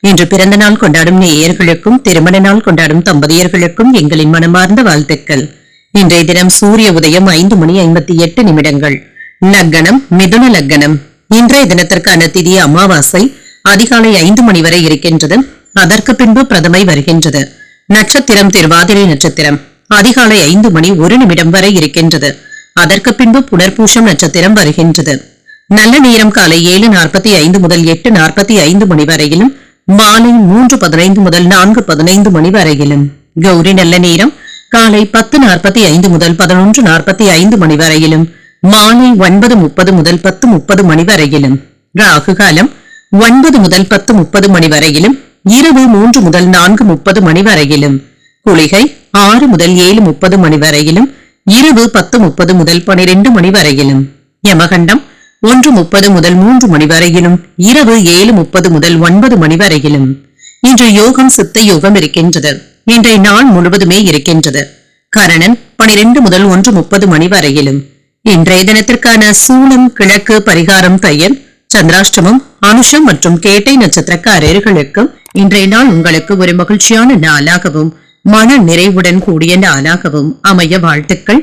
இன்று பிறந்த நாள் கொண்டாடும் நேயர்களுக்கும் திருமண நாள் கொண்டாடும் தம்பதியர்களுக்கும் எங்களின் மனமார்ந்த வாழ்த்துக்கள். இன்றைய தினம் சூரிய உதயம் ஐந்து மணி ஐம்பத்தி எட்டு நிமிடங்கள். லக்கணம் மிதுன லக்கணம். இன்றைய தினத்திற்கான திதி அமாவாசை. அதிகாலை ஐந்து மணி வரை இருக்கின்றது. அதற்கு பின்பு பிரதமை வருகின்றது. நட்சத்திரம் திருவாதிரை நட்சத்திரம். அதிகாலை ஐந்து மணி ஒரு நிமிடம் வரை இருக்கின்றது. அதற்கு பின்பு புனர்பூஷம் நட்சத்திரம் வருகின்றது. நல்ல நேரம் காலை ஏழு நாற்பத்தி ஐந்து முதல் எட்டு நாற்பத்தி ஐந்து மணி வரையிலும் மாலை மூன்று பதினைந்து முதல் நான்கு பதினைந்து மணி வரையிலும். கௌரி நல்ல நேரம். காலை பத்து நாற்பத்தி ஐந்து முதல் பதினொன்று நாற்பத்தி ஐந்து மணி வரையிலும். மாலை ஒன்பது முப்பது முதல் பத்து முப்பது மணி வரையிலும். ராகு காலம் ஒன்பது முதல் பத்து முப்பது மணி வரையிலும். இரவு மூன்று முதல் நான்கு முப்பது மணி வரையிலும். குளிகை ஆறு முதல் ஏழு முப்பது மணி வரையிலும். இரவு பத்து முப்பது முதல் பனிரெண்டு மணி வரையிலும். யமகண்டம் ஒன்று முப்பது முதல் மூன்று மணி வரையிலும் இரவு ஏழு முப்பது முதல் ஒன்பது மணி வரையிலும். இன்று யோகம் சித்த யோகம் இருக்கின்றது. இன்றைய நாள் முழுவதுமே இருக்கின்றது. கரணன் பனிரெண்டு முதல் ஒன்று முப்பது மணி வரையிலும். இன்றைய தினத்திற்கான சூலம் கிழக்கு பரிகாரம் தையல் சந்திராஷ்டமம் அனுஷம் மற்றும் கேட்டை நட்சத்திரக்காரர்களுக்கு இன்றைய நாள் உங்களுக்கு ஒரு மகிழ்ச்சியான நாளாகவும் மன நிறைவுடன் கூடிய நாளாகவும் அமைய வாழ்த்துக்கள்.